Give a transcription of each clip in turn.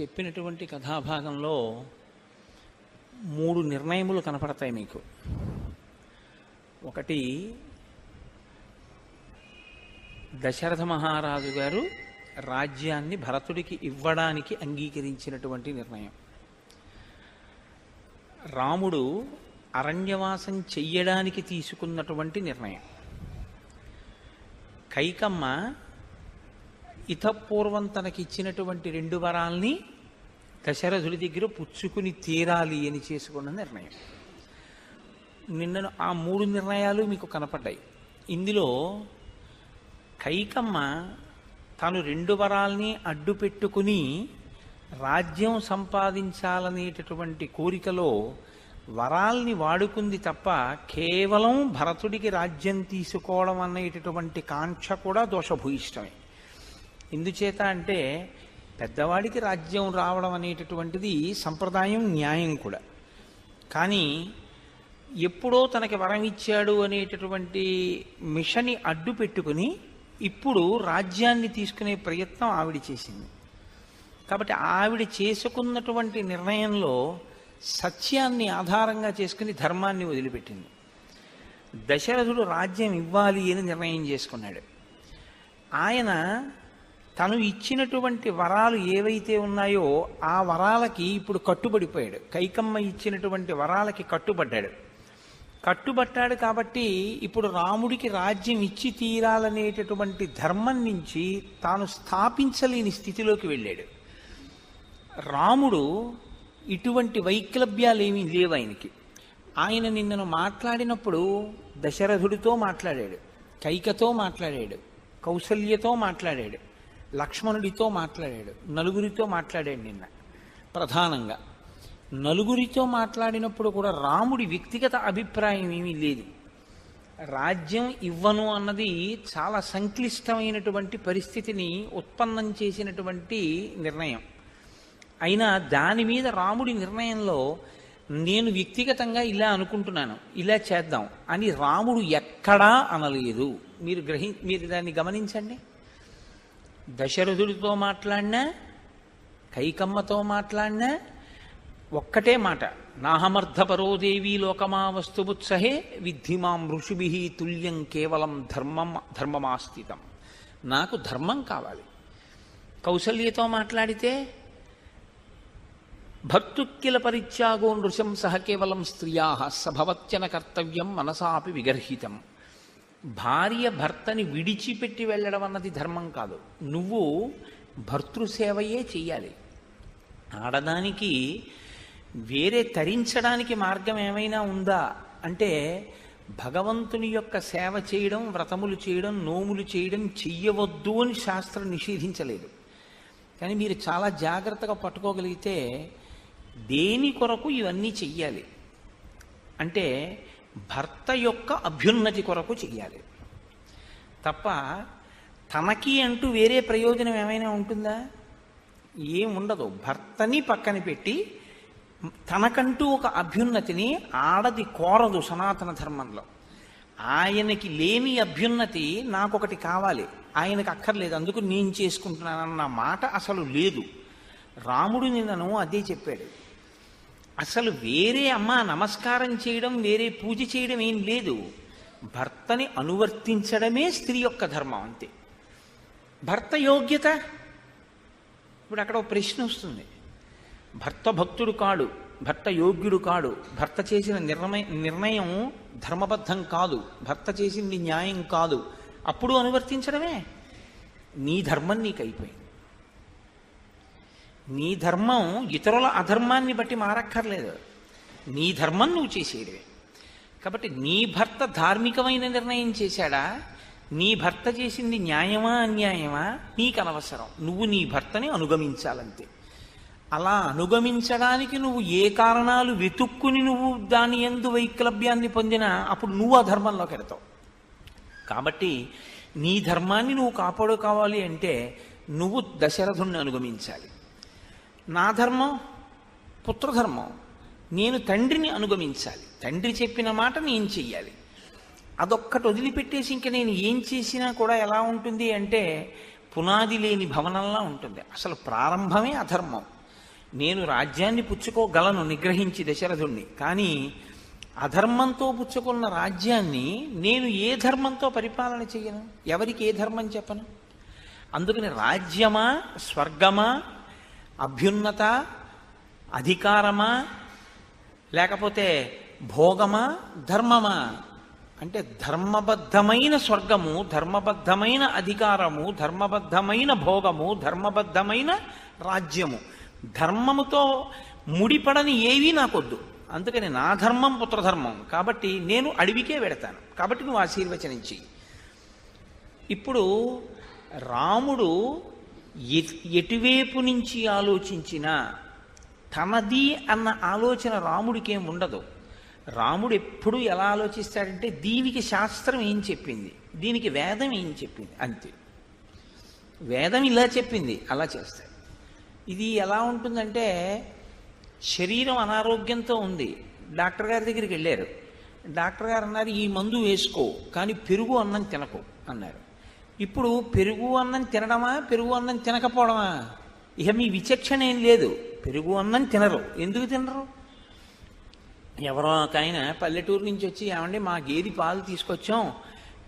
చెప్పినటువంటి కథాభాగంలో మూడు నిర్ణయములు కనపడతాయి మీకు. ఒకటి దశరథ మహారాజు గారు రాజ్యాన్ని భరతుడికి ఇవ్వడానికి అంగీకరించినటువంటి నిర్ణయం. రాముడు అరణ్యవాసం చెయ్యడానికి తీసుకున్నటువంటి నిర్ణయం. కైకమ్మ ఇతపూర్వం తనకిచ్చినటువంటి రెండు వరాల్ని దశరథుడి దగ్గర పుచ్చుకుని తీరాలి అని చేసుకున్న నిర్ణయం. నిన్న ఆ మూడు నిర్ణయాలు మీకు కనపడ్డాయి. ఇందులో కైకమ్మ తాను రెండు వరాల్ని అడ్డు పెట్టుకుని రాజ్యం సంపాదించాలనేటటువంటి కోరికలో వరాల్ని వాడుకుంది తప్ప కేవలం భరతుడికి రాజ్యం తీసుకోవడం అనేటటువంటి కాంక్ష కూడా దోషభూయిష్టమే. ఎందుచేత అంటే పెద్దవాడికి రాజ్యం రావడం అనేటటువంటిది సంప్రదాయం న్యాయం కూడా. కానీ ఎప్పుడో తనకి వరం ఇచ్చాడు అనేటటువంటి మిషని అడ్డు పెట్టుకుని ఇప్పుడు రాజ్యాన్ని తీసుకునే ప్రయత్నం ఆవిడ చేసింది. కాబట్టి ఆవిడ చేసుకున్నటువంటి నిర్ణయంలో సత్యాన్ని ఆధారంగా చేసుకుని ధర్మాన్ని వదిలిపెట్టింది. దశరథుడు రాజ్యం ఇవ్వాలి అని నిర్ణయం చేసుకున్నాడు. ఆయన తను ఇచ్చినటువంటి వరాలు ఏవైతే ఉన్నాయో ఆ వరాలకి ఇప్పుడు కట్టుబడిపోయాడు. కైకమ్మ ఇచ్చినటువంటి వరాలకి కట్టుబడ్డాడు. కట్టుబట్టాడు కాబట్టి ఇప్పుడు రాముడికి రాజ్యం ఇచ్చి తీరాలనేటటువంటి ధర్మం నుంచి తాను స్థాపించలేని స్థితిలోకి వెళ్ళాడు. రాముడు ఇటువంటి వైక్లభ్యాలు ఏమీ లేవు ఆయనకి. ఆయన నిన్నను మాట్లాడినప్పుడు దశరథుడితో మాట్లాడాడు కైకతో మాట్లాడాడు కౌసల్యతో మాట్లాడాడు. లక్ష్మణుడితో మాట్లాడాడు నలుగురితో మాట్లాడాడు నిన్న. ప్రధానంగా నలుగురితో మాట్లాడినప్పుడు కూడా రాముడి వ్యక్తిగత అభిప్రాయం ఏమీ లేదు. రాజ్యం ఇవ్వను అన్నది చాలా సంక్లిష్టమైనటువంటి పరిస్థితిని ఉత్పన్నం చేసినటువంటి నిర్ణయం. అయినా దాని మీద రాముడి నిర్ణయంలో నేను వ్యక్తిగతంగా ఇలా అనుకుంటున్నాను ఇలా చేద్దాం అని రాముడు ఎక్కడా అనలేదు. మీరు గ్రహి మీరు దాన్ని గమనించండి. దశరథుడితో మాట్లాడినా కైకమ్మతో మాట్లాడినా ఒక్కటే మాట. నాహమర్థపరోదేవి లోకమా వస్తుబుత్సహే విద్ధిమాం ఋషిభి తుల్యం కేవలం ధర్మం ధర్మమాస్థితం. నాకు ధర్మం కావాలి. కౌసల్యతో మాట్లాడితే భర్తుక్కిల పరిత్యాగో నృశంస కేవలం స్త్రియా సభవత్యన కర్తవ్యం మనసాపి విగర్హితం. భార్య భర్తని విడిచిపెట్టి వెళ్ళడం అన్నది ధర్మం కాదు. నువ్వు భర్తృసేవయే చెయ్యాలి. ఆడదానికి వేరే తరించడానికి మార్గం ఏమైనా ఉందా? అంటే భగవంతుని యొక్క సేవ చేయడం వ్రతములు చేయడం నోములు చేయడం చెయ్యవద్దు అని శాస్త్రం నిషేధించలేదు. కానీ మీరు చాలా జాగ్రత్తగా పట్టుకోగలిగితే దేని కొరకు ఇవన్నీ చెయ్యాలి? అంటే భర్త యొక్క అభ్యున్నతి కొరకు చెయ్యాలి. తప్ప తనకి అంటూ వేరే ప్రయోజనం ఏమైనా ఉంటుందా? ఏముండదు. భర్తని పక్కన పెట్టి తనకంటూ ఒక అభ్యున్నతిని ఆడది కోరదు సనాతన ధర్మంలో. ఆయనకి లేని అభ్యున్నతి నాకొకటి కావాలి. ఆయనకు అక్కర్లేదు. అందుకు నేను చేసుకుంటున్నానన్న మాట అసలు లేదు. రాముడు నిన్నను అదే చెప్పాడు. అసలు వేరే అమ్మ నమస్కారం చేయడం వేరే పూజ చేయడం ఏం లేదు. భర్తని అనువర్తించడమే స్త్రీ యొక్క ధర్మం అంతే. భర్త యోగ్యత? ఇప్పుడు అక్కడ ఒక ప్రశ్న వస్తుంది. భర్త భక్తుడు కాడు భర్త యోగ్యుడు కాడు భర్త చేసిన నిర్ణయ నిర్ణయం ధర్మబద్ధం కాదు భర్త చేసింది న్యాయం కాదు అప్పుడు అనువర్తించడమే. నీ ధర్మం నీకు అయిపోయింది నీ ధర్మం ఇతరుల అధర్మాన్ని బట్టి మారక్కర్లేదు. నీ ధర్మం నువ్వు చేసేయడమే కాబట్టి నీ భర్త ధార్మికమైన నిర్ణయం చేశాడా? నీ భర్త చేసింది న్యాయమా అన్యాయమా? నీకు అనవసరం. నువ్వు నీ భర్తని అనుగమించాలంతే. అలా అనుగమించడానికి నువ్వు ఏ కారణాలు వెతుక్కుని నువ్వు దాని ఎందు వైక్లభ్యాన్ని పొందినా అప్పుడు నువ్వు ఆ ధర్మంలోకి వెడతావు కాబట్టి నీ ధర్మాన్ని నువ్వు కాపాడుకోవాలి అంటే నువ్వు దశరథుణ్ణి అనుగమించాలి. నా ధర్మం పుత్రధర్మం. నేను తండ్రిని అనుగమించాలి. తండ్రి చెప్పిన మాట నేను చెయ్యాలి. అదొక్కటి వదిలిపెట్టేసి ఇంక నేను ఏం చేసినా కూడా ఎలా ఉంటుంది అంటే పునాది లేని భవనంలా ఉంటుంది. అసలు ప్రారంభమే అధర్మం. నేను రాజ్యాన్ని పుచ్చుకోగలను నిగ్రహించి దశరథుణ్ణి. కానీ అధర్మంతో పుచ్చుకున్న రాజ్యాన్ని నేను ఏ ధర్మంతో పరిపాలన చేయను? ఎవరికి ఏ ధర్మం చెప్పను? అందుకని రాజ్యమా స్వర్గమా అభ్యున్నత అధికారమా లేకపోతే భోగమా ధర్మమా? అంటే ధర్మబద్ధమైన స్వర్గము ధర్మబద్ధమైన అధికారము ధర్మబద్ధమైన భోగము ధర్మబద్ధమైన రాజ్యము. ధర్మముతో ముడిపడని ఏవీ నాకొద్దు. అందుకని నా ధర్మం పుత్రధర్మం. కాబట్టి నేను అడవికే వెడతాను. కాబట్టి నువ్వు ఆశీర్వచనించి ఇప్పుడు రాముడు ఎటువైపు నుంచి ఆలోచించినా తనది అన్న ఆలోచన రాముడికేం ఉండదు. రాముడు ఎప్పుడు ఎలా ఆలోచిస్తాడంటే దీనికి శాస్త్రం ఏం చెప్పింది? దీనికి వేదం ఏం చెప్పింది? అంతే. వేదం ఇలా చెప్పింది అలా చేస్తాడు ఇది ఎలా ఉంటుందంటే శరీరం అనారోగ్యంతో ఉంది. డాక్టర్ గారి దగ్గరికి వెళ్ళారు. డాక్టర్ గారు అన్నారు ఈ మందు వేసుకో కానీ పెరుగు అన్నం తినకు అన్నారు. ఇప్పుడు పెరుగు అన్నం తినడమా పెరుగు అన్నం తినకపోవడమా? ఇక మీ విచక్షణ ఏం లేదు. పెరుగు అన్నం తినరు. ఎందుకు తినరు? ఎవరో ఒక ఆయన పల్లెటూరు నుంచి వచ్చి ఏమండి మా గేది పాలు తీసుకొచ్చాం.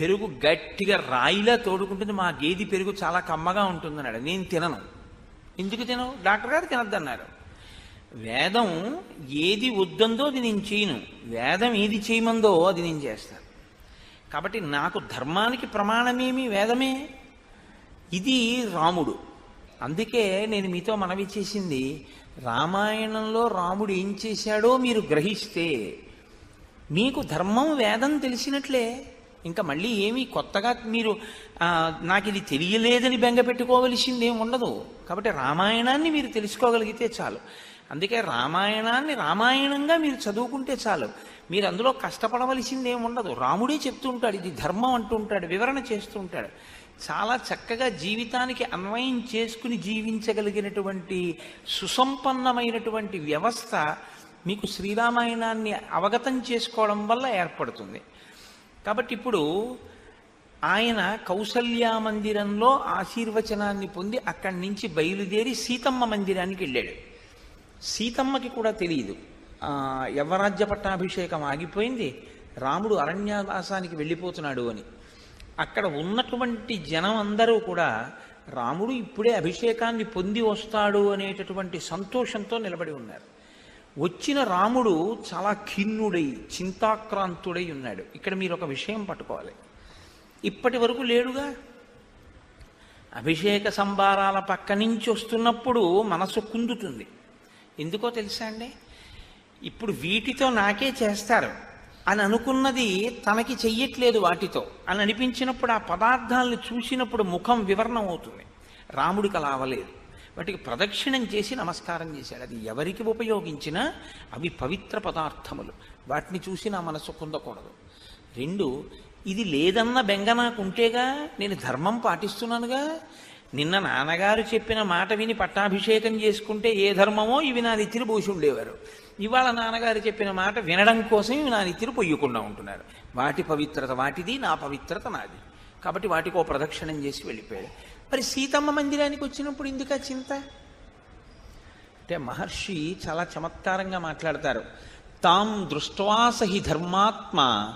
పెరుగు గట్టిగా రాయిలా తోడుకుంటుంది. మా గేది పెరుగు చాలా కమ్మగా ఉంటుంది అన్నాడు నేను తినను. ఎందుకు తినవు? డాక్టర్ గారు తినద్దన్నారు. వేదం ఏది వద్దందో అది నేను చేయను. వేదం ఏది చేయమందో అది నేను చేస్తాను. కాబట్టి నాకు ధర్మానికి ప్రమాణమేమి వేదమే? ఇది రాముడు. అందుకే నేను మీతో మనవి చేసింది రామాయణంలో రాముడు ఏం చేశాడో మీరు గ్రహిస్తే మీకు ధర్మం వేదం తెలిసినట్లే. ఇంకా మళ్ళీ ఏమీ కొత్తగా మీరు నాకు ఇది తెలియలేదని బెంగ పెట్టుకోవలసింది ఏమి ఉండదు. కాబట్టి రామాయణాన్ని మీరు తెలుసుకోగలిగితే చాలు. అందుకే రామాయణాన్ని రామాయణంగా మీరు చదువుకుంటే చాలు. మీరు అందులో కష్టపడవలసింది ఏముండదు ఉండదు. రాముడే చెప్తూ ఉంటాడు ఇది ధర్మం అంటూ ఉంటాడు వివరణ చేస్తూ ఉంటాడు. చాలా చక్కగా జీవితానికి అన్వయం చేసుకుని జీవించగలిగినటువంటి సుసంపన్నమైనటువంటి వ్యవస్థ మీకు శ్రీరామాయణాన్ని అవగతం చేసుకోవడం వల్ల ఏర్పడుతుంది. కాబట్టి ఇప్పుడు ఆయన కౌసల్యా మందిరంలో ఆశీర్వచనాన్ని పొంది అక్కడి నుంచి బయలుదేరి సీతమ్మ మందిరానికి వెళ్ళాడు. సీతమ్మకి కూడా తెలియదు యవరాజ్య పట్టాభిషేకం ఆగిపోయింది రాముడు అరణ్యవాసానికి వెళ్ళిపోతున్నాడు అని. అక్కడ ఉన్నటువంటి జనం అందరూ కూడా రాముడు ఇప్పుడే అభిషేకాన్ని పొంది వస్తాడు అనేటటువంటి సంతోషంతో నిలబడి ఉన్నారు. వచ్చిన రాముడు చాలా ఖిన్నుడై చింతాక్రాంతుడై ఉన్నాడు. ఇక్కడ మీరు ఒక విషయం పట్టుకోవాలి. ఇప్పటి వరకు లేడుగా? అభిషేక సంబారాల పక్క నుంచి వస్తున్నప్పుడు మనసు కుందుతుంది. ఎందుకో తెలుసా అండి? ఇప్పుడు వీటితో నాకే చేస్తారు అని అనుకున్నది తనకి చెయ్యట్లేదు వాటితో అని అనిపించినప్పుడు ఆ పదార్థాలను చూసినప్పుడు ముఖం వివరణం అవుతుంది. రాముడికి అలా అవలేదు వాటికి ప్రదక్షిణం చేసి నమస్కారం చేశాడు. అది ఎవరికి ఉపయోగించినా అవి పవిత్ర పదార్థములు. వాటిని చూసి నా మనసు పొందకూడదు రెండు ఇది లేదన్న బెంగ నాకు ఉంటేగా నేను ధర్మం పాటిస్తున్నానుగా? నిన్న నాన్నగారు చెప్పిన మాట విని పట్టాభిషేకం చేసుకుంటే ఏ ధర్మమో ఇవి నా నెత్తిని పోసి ఉండేవారు. ఇవాళ నాన్నగారు చెప్పిన మాట వినడం కోసం ఇవి నా నెత్తిని పొయ్యకుండా ఉంటున్నారు. వాటి పవిత్రత వాటిది నా పవిత్రత నాది. కాబట్టి వాటికి ఓ ప్రదక్షిణం చేసి వెళ్ళిపోయాడు. మరి సీతమ్మ మందిరానికి వచ్చినప్పుడు ఇందుక చింత? అంటే మహర్షి చాలా చమత్కారంగా మాట్లాడతారు. తాం దృష్ట్వాసహి ధర్మాత్మ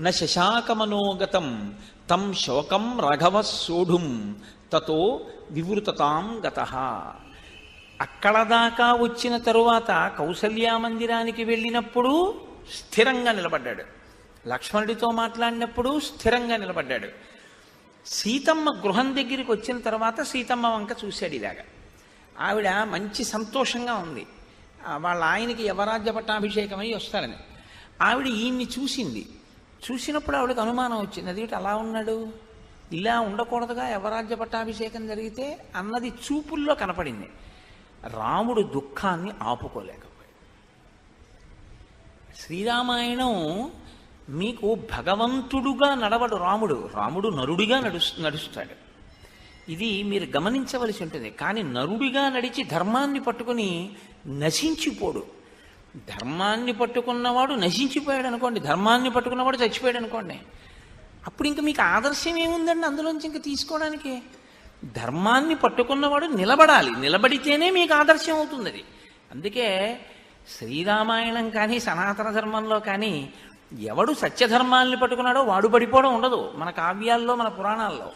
న శశాకమనోగతం తం శోకం రఘవ సోఢుం తతో వివృతతాం గత. అక్కడ దాకా వచ్చిన తరువాత కౌసల్యా మందిరానికి వెళ్ళినప్పుడు స్థిరంగా నిలబడ్డాడు. లక్ష్మణుడితో మాట్లాడినప్పుడు స్థిరంగా నిలబడ్డాడు. సీతమ్మ గృహం దగ్గరికి వచ్చిన తర్వాత సీతమ్మ వంక చూశాడు ఇలాగా. ఆవిడ మంచి సంతోషంగా ఉంది. వాళ్ళ ఆయనకి యవరాజ్య పట్టాభిషేకమై వస్తారని. ఆవిడ ఈయన్ని చూసింది. చూసినప్పుడు ఆవిడకి అనుమానం వచ్చింది. అది అలా ఉన్నాడు? ఇలా ఉండకూడదుగా యవరాజ్య పట్టాభిషేకం జరిగితే అన్నది చూపుల్లో కనపడింది. రాముడు దుఃఖాన్ని ఆపుకోలేకపోయాడు శ్రీరామాయణం మీకు భగవంతుడుగా నడవడు రాముడు రాముడు నరుడిగా నడుస్తు నడుస్తాడు. ఇది మీరు గమనించవలసి ఉంటుంది. కానీ నరుడిగా నడిచి ధర్మాన్ని పట్టుకుని నశించిపోడు. ధర్మాన్ని పట్టుకున్నవాడు నశించిపోయాడు అనుకోండి ధర్మాన్ని పట్టుకున్నవాడు చచ్చిపోయాడు అనుకోండి అప్పుడు ఇంక మీకు ఆదర్శం ఏముందండి అందులోంచి ఇంక తీసుకోవడానికి? ధర్మాన్ని పట్టుకున్నవాడు నిలబడాలి. నిలబడితేనే మీకు ఆదర్శం అవుతుంది అది అందుకే శ్రీరామాయణం కానీ సనాతన ధర్మంలో కానీ ఎవడు సత్యధర్మాల్ని పట్టుకున్నాడో వాడు పడిపోవడం ఉండదు. మన కావ్యాల్లో మన పురాణాల్లో.